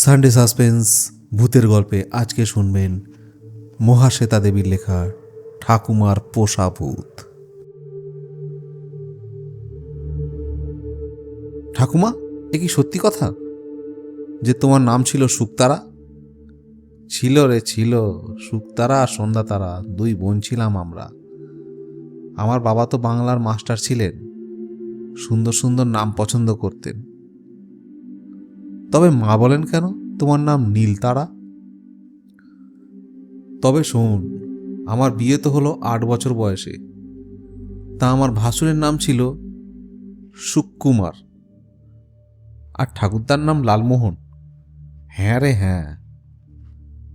Sunday suspense ভূতের গল্পে আজকে শুনবেন মহাশ্বেতা দেবীর লেখা ঠাকুমার পোষা ভূত। ঠাকুমা, এ কি সত্যি কথা? যে তোমার নাম ছিল শুকতারা ছিল রে, ছিল। শুকতারা আর সন্ধ্যা তারা, দুই বোন ছিলাম আমরা। আমার বাবা তো বাংলার মাস্টার ছিলেন। সুন্দর সুন্দর নাম পছন্দ করতেন। তবে মা বলেন কেন? তোমার নাম নীলতারা তবে শোন, আমার বিয়ে তো হলো আট বছর বয়সে। তা আমার ভাসুরের নাম ছিল সুকুমার। আর ঠাকুরদার নাম লালমোহন। হ্যাঁ রে হ্যাঁ।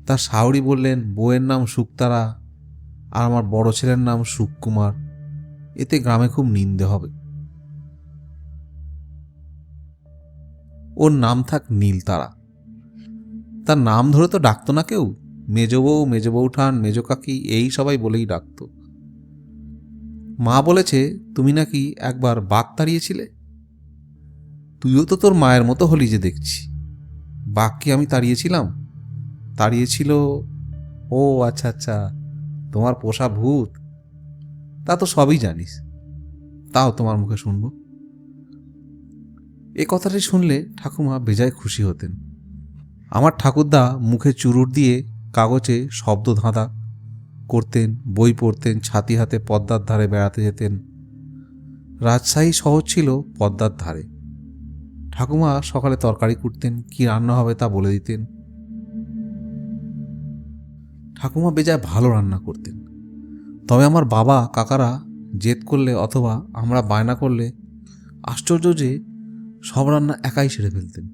তার শাওরি বললেন, বউয়ের নাম শুকতারা আর আমার বড় ছেলের নাম সুকুমার। এতে গ্রামে খুব নিন্দে হবে। ওর নাম থাক নীল তারা তার নাম ধরে তো ডাকতো না কেউ। মেজ বউ, মেজ বউঠান, মেজ কাকি, এই সবাই বলেই ডাকতো। মা বলেছে, তুমি নাকি একবার বাঘ তাড়িয়েছিলে? তুইও তো তোর মায়ের মতো হলি যে দেখছি। বাঘ কি আমি তাড়িয়েছিলাম? তাড়িয়েছিল ও আচ্ছা আচ্ছা তোমার পোষা ভূত। তা তো সবই জানিস। তাও তোমার মুখে শুনব। এ কথাটি শুনলে ঠাকুমা বেজায় খুশি হতেন। আমার ঠাকুরদা মুখে চুরুট দিয়ে কাগজে শব্দ ধাঁধা করতেন, বই পড়তেন, ছাতি হাতে পদ্মার ধারে বেড়াতে যেতেন। রাজশাহী শহর ছিল পদ্মার ধারে। ঠাকুমা সকালে তরকারি কুটতেন, কি রান্না হবে তা বলে দিতেন। ঠাকুমা বেজায় ভালো রান্না করতেন। তবে আমার বাবা, কাকারা জেদ করলে অথবা আমরা বায়না করলে আশ্চর্য যে সব রান্না একাই সেরে ফেলতেন।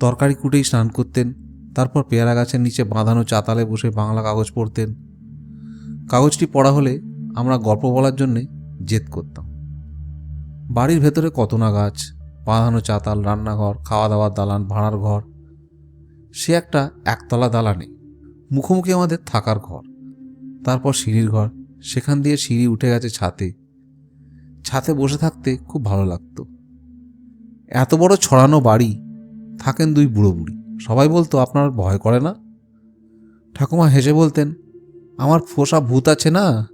তরকারি কুটেই স্নান করতেন, তারপর পেয়ারা গাছের নিচে বাঁধানো চাতালে বসে বাংলা কাগজ পড়তেন। কাগজটি পড়া হলে আমরা গল্প বলার জন্যে জেদ করতাম। বাড়ির ভেতরে কত না গাছ, বাঁধানো চাতাল, রান্নাঘর খাওয়া দাওয়ার দালান, ভাড়ার ঘর। সে একটা একতলা দালানে, মুখোমুখি আমাদের থাকার ঘর। তারপর সিঁড়ির ঘর, সেখান দিয়ে সিঁড়ি উঠে গেছে ছাতে। ছাতে বসে থাকতে খুব ভালো লাগতো। এত বড় ছড়ানো বাড়ি, থাকেন দুই বুড়ো বুড়ি। সবাই বলতো, আপনার ভয় করে না? ঠাকুমা হেসে বলতেন, আমার পোষা ভূত আছে না,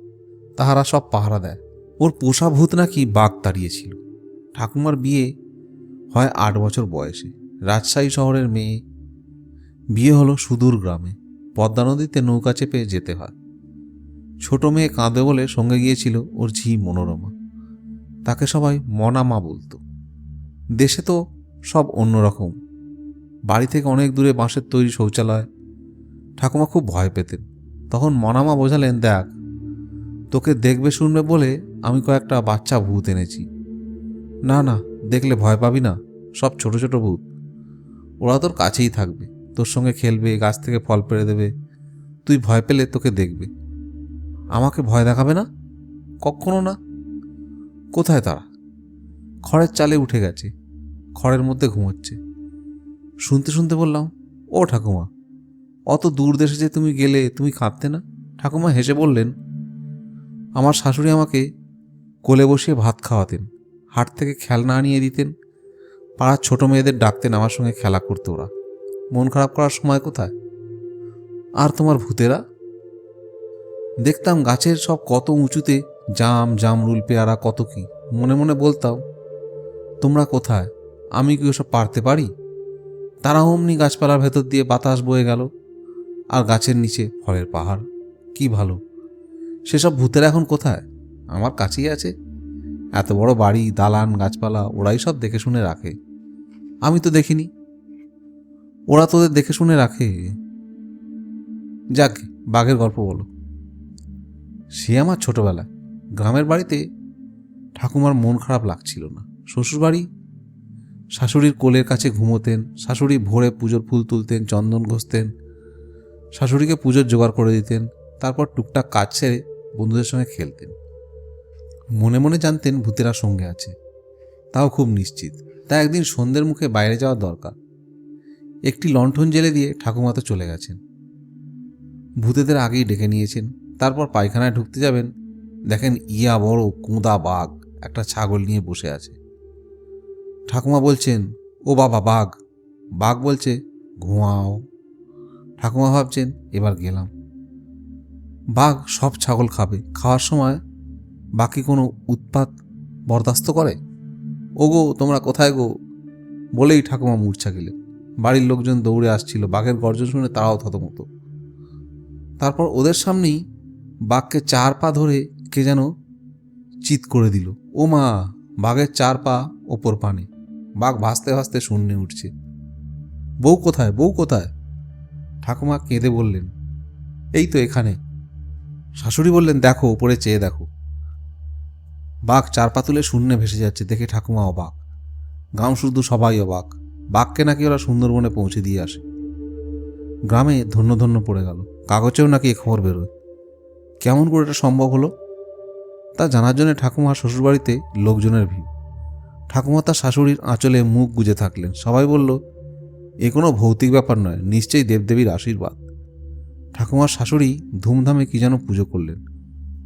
তাহারা সব পাহারা দেয়। ওর পোষা ভূত নাকি বাঘ তাড়িয়েছিল। ঠাকুমার বিয়ে হয় আট বছর বয়সে। রাজশাহী শহরের মেয়ে। বিয়ে হলো সুদূর গ্রামে। পদ্মা নদীতে নৌকা চেপে যেতে হয়। ছোট মেয়ে কাঁদে বলে সঙ্গে গিয়েছিল ওর ঝি মনোরমা। তাকে সবাই মনামা বলতো। দেশে তো সব অন্যরকম। বাড়ি থেকে অনেক দূরে বাঁশের তৈরি শৌচালয়। ঠাকুমা খুব ভয় পেতেন। তখন মনামা বোঝালেন, দেখ, তোকে দেখবে শুনবে বলে আমি কয়েকটা বাচ্চা ভূত এনেছি। না না, দেখলে ভয় পাবি না, সব ছোট ছোট ভূত। ওরা তোর কাছেই থাকবে, তোর সঙ্গে খেলবে, গাছ থেকে ফল পেড়ে দেবে। তুই ভয় পেলে তোকে দেখবে। আমাকে ভয় দেখাবে না? কখনো না? কোথায় তারা? খড়ের চালে উঠে গেছে। খড়ের মধ্যে ঘুমোচ্ছে। শুনতে শুনতে বললাম, ও ঠাকুমা, অত দূর দেশে যে তুমি গেলে তুমি কাঁদতে না? ঠাকুমা হেসে বললেন, আমার শাশুড়ি আমাকে কোলে বসিয়ে ভাত খাওয়াতেন, হাট থেকে খেলনা আনিয়ে দিতেন, পাড়ার ছোট মেয়েদের ডাকতেন আমার সঙ্গে খেলা করতে ওরা। মন খারাপ করার সময় কোথায়? আর তোমার ভূতেরা? দেখতাম গাছের সব কত উঁচুতে জাম জামরুল পেয়ারা কত কি। মনে মনে বলতাম, তোমরা কোথায়? আমি কি ওসব পারতে পারি? তারা অমনি গাছপালার ভেতর দিয়ে বাতাস বয়ে গেল আর গাছের নিচে ফলের পাহাড়। কি ভালো। সেসব ভূতেরা এখন কোথায়? আমার কাছেই আছে। এত বড় বাড়ি, দালান, গাছপালা, ওরাই সব দেখে শুনে রাখে। আমি তো দেখিনি। ওরা তোদের দেখে শুনে রাখে। যাক, বাঘের গল্প বলো। সে আমার ছোটবেলা গ্রামের বাড়িতে ঠাকুমার মন খারাপ লাগছিল না। শ্বশুরবাড়ি শাশুড়ির কোলের কাছে ঘুমোতেন, শাশুড়ি ভোরে পুজোর ফুল তুলতেন, চন্দন ঘষতেন। শাশুড়িকে পুজোর জোগাড় করে দিতেন, তারপর টুকটাক কাজ ছেড়ে বন্ধুদের সঙ্গে খেলতেন। মনে মনে জানতেন ভূতেরা সঙ্গে আছে। তাও খুব নিশ্চিত তাই একদিন সন্ধ্যের মুখে বাইরে যাওয়া দরকার। একটি লণ্ঠন জেলে দিয়ে ঠাকুমা তো চলে গেছেন। ভূতেদের আগেই ডেকে নিয়েছেন, তারপর পায়খানায় ঢুকতে যাবেন, দেখেন ইয়া বড় কুঁদা বাঘ একটা ছাগল নিয়ে বসে আছে। ঠাকুমা বলছেন, ও বাবা, বাঘ। বাঘ বলছে, ঘুমাও। ঠাকুমা ভাবছেন, এবার গেলাম। বাঘ সব ছাগল খাবে। খাওয়ার সময় বাকি কোনো উৎপাত বরদাস্ত করে? ওগো, তোমরা কোথায় গো? বলেই ঠাকুমা মূর্ছা গেলেন। বাড়ির লোকজন দৌড়ে আসছিল, বাঘের গর্জন শুনে তারাও থতমতো। তারপর ওদের সামনেই বাঘকে চার পা ধরে কে যেন চিৎ করে দিল। ও মা বাঘের চার পা ওপর পানে। বাঘ ভাসতে ভাসতে শূন্যে উঠছে। বউ কোথায়? বউ কোথায়? ঠাকুমা কেঁদে বললেন, এই তো এখানে। শাশুড়ি বললেন, দেখো, উপরে চেয়ে দেখো। বাঘ চার পা তুলে শূন্যে ভেসে যাচ্ছে, দেখে ঠাকুমা অবাক। গ্রাম শুধু সবাই অবাক। বাঘকে নাকি ওরা সুন্দরবনে পৌঁছে দিয়ে আসে। গ্রামে ধন্য ধন্য পড়ে গেল। কাগজেও নাকি এ খবর বেরোয়। কেমন করে এটা সম্ভব হলো? তা জানার জন্য ঠাকুমার শ্বশুরবাড়িতে লোকজনের ভিড়। ঠাকুমা তার শাশুড়ির আঁচলে মুখ গুজে থাকলেন। সবাই বলল, এ কোনো ভৌতিক ব্যাপার নয়, নিশ্চয়ই দেবদেবীর আশীর্বাদ। ঠাকুমার শাশুড়ি ধুমধামে কি যেন পুজো করলেন।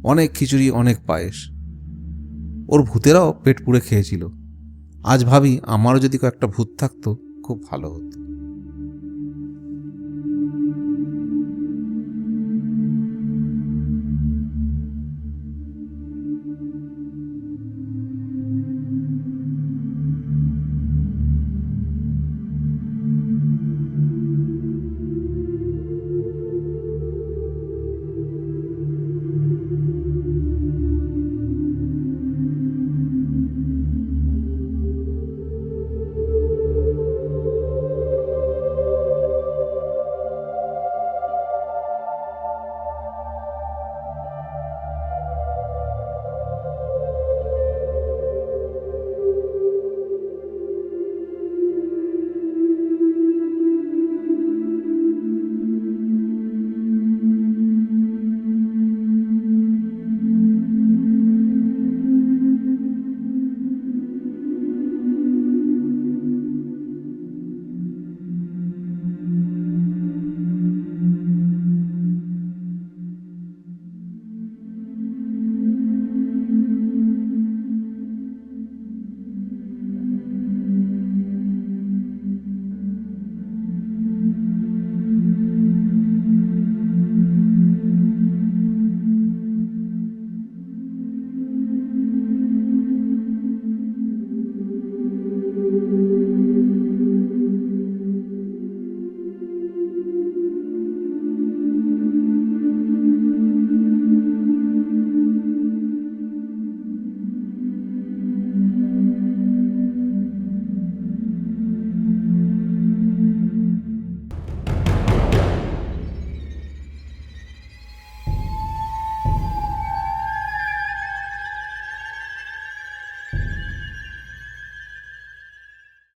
অনেক খিচুড়ি, অনেক পায়েস। ওর ভূতেরাও পেট পুড়ে খেয়েছিল। আজ ভাবি আমারও যদি কয়েকটা ভূত থাকতো, খুব ভালো হতো।